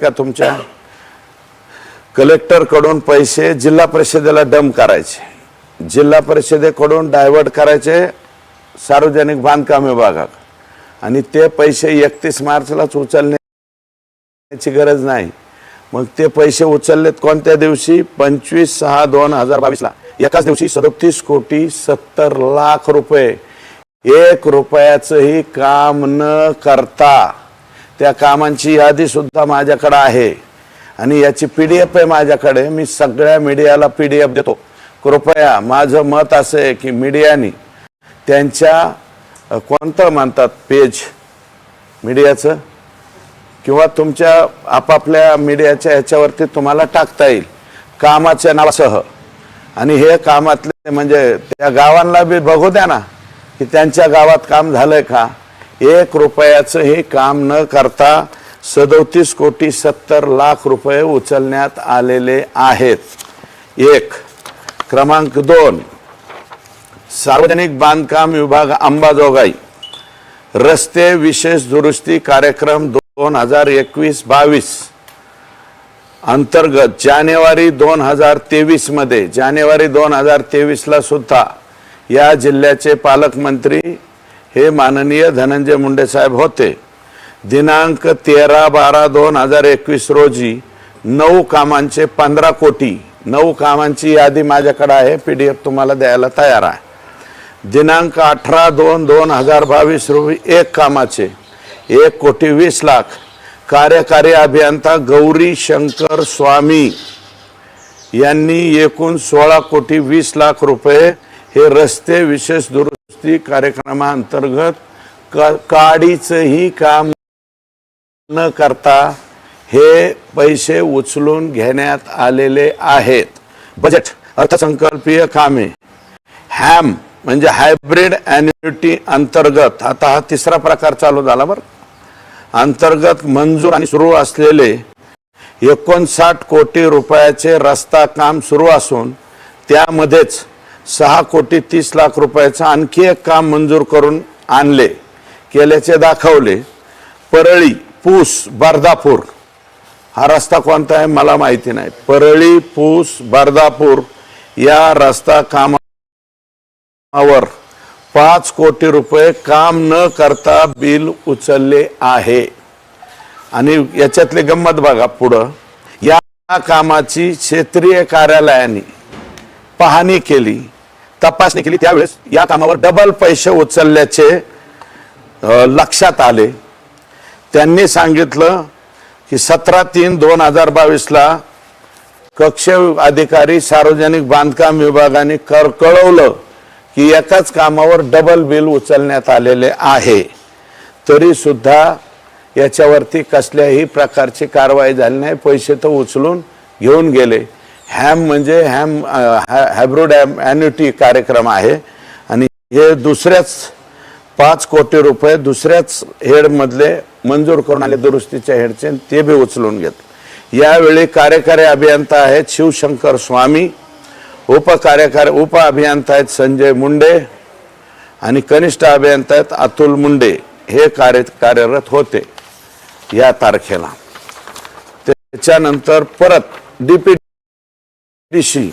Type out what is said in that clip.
का तुमच्या? कलेक्टरकडून पैसे जिल्हा परिषदेला डम करायचे. जिल्हा परिषदेकडून डायव्हर्ट करायचे सार्वजनिक बांधकाम विभागात आणि ते पैसे एकतीस मार्चलाच उचलण्याची गरज नाही. मग ते पैसे उचललेत कोणत्या दिवशी? पंचवीस सहा दोन हजार बावीसला. एकाच दिवशी सदतीस कोटी सत्तर लाख रुपये. एक रुपयाचंही काम न करता त्या कामांची यादी सुद्धा माझ्याकडे आहे. आणि याची पी डी एफ आहे माझ्याकडे. मी सगळ्या मीडियाला पी डी एफ देतो. कृपया माझं मत असं आहे की मीडियानी त्यांच्या कोणतं मानतात पेज मीडियाचं किंवा तुमच्या आपापल्या मीडियाच्या ह्याच्यावरती तुम्हाला टाकता येईल. कामाच्या नावासह. आणि हे कामातले म्हणजे त्या गावांना बी बघू द्या ना की त्यांच्या गावात काम झालंय का? एक रुपयाचंही काम न करता सदोतीस कोटी सत्तर लाख रुपये उचलण्यात आलेले आहेत. एक क्रमांक दोन सार्वजनिक बांधकाम विभाग अंबाजोगाई. रस्ते विशेष दुरुस्ती कार्यक्रम दोन हजार एकवीस बावीस. अंतर्गत जानेवारी दोन हजार तेवीसमध्ये जानेवारी दोन हजार तेवीसला सुद्धा या जिल्ह्याचे पालकमंत्री हे माननीय धनंजय मुंडे साहेब होते. दिनांक तेरा बारा दोन हजार एकवीस रोजी नऊ कामांचे पंधरा कोटी नऊ कामांची यादी माझ्याकडे आहे पी डी एफ तुम्हाला द्यायला तयार आहे. दिनांक अठरा दोन दोन हजार बावीस रोजी एक कामाचे एक कोटी वीस लाख कार्यकारी अभियंता गौरी शंकर स्वामी यांनी एकूण सोळा कोटी वीस लाख रुपये हे रस्ते विशेष दुरुस्त कार्यक्रमाअंतर्गत क काडीचंही काम न करता हे पैसे उचलून घेण्यात आलेले आहेत. बजेट अर्थसंकल्पीय कामे. हॅम म्हणजे हायब्रिड अॅन्युटी अंतर्गत आता हा तिसरा प्रकार चालू झाला बरं. अंतर्गत मंजूर आणि सुरू असलेले एकोणसाठ कोटी रुपयाचे रस्ता काम सुरू असून त्यामध्येच सहा कोटी तीस लाख रुपयाचं आणखी एक काम मंजूर करून आणले केल्याचे दाखवले. परळी पूस बर्दापूर. हा रस्ता कोणता आहे मला माहिती नाही. परळी पूस बर्दापूर या रस्ता कामावर पाच कोटी रुपये काम न करता बिल उचलले आहे. आणि याच्यातली गंमत बघा पुढं. या कामाची क्षेत्रीय कार्यालयाने पाहणी केली. तपासणी केली. त्यावेळेस या कामावर डबल पैसे उचलल्याचे लक्षात आले. त्यांनी सांगितलं की सतरा तीन दोन हजार बावीसला कक्ष अधिकारी सार्वजनिक बांधकाम विभागाने कर कळवलं की एकाच कामावर डबल बिल उचलण्यात आलेले आहे. तरी सुद्धा याच्यावरती कसल्याही प्रकारची कारवाई झाली नाही. पैसे तर उचलून घेऊन गेले. हॅम म्हणजे हॅम हॅब्रोडॅम ॲन्युटी कार्यक्रम आहे. आणि हे दुसऱ्याच पाच कोटी रुपये दुसऱ्याच हेडमधले मंजूर करून आले दुरुस्तीच्या हेडचे ते बी उचलून घेत. यावेळी कार्यकारी अभियंता आहेत शिवशंकर स्वामी उपकार्यकारी उप अभियंता आहेत संजय मुंडे आणि कनिष्ठ अभियंता आहेत अतुल मुंडे. हे कार्य कार्यरत होते या तारखेला. त्याच्यानंतर परत السي.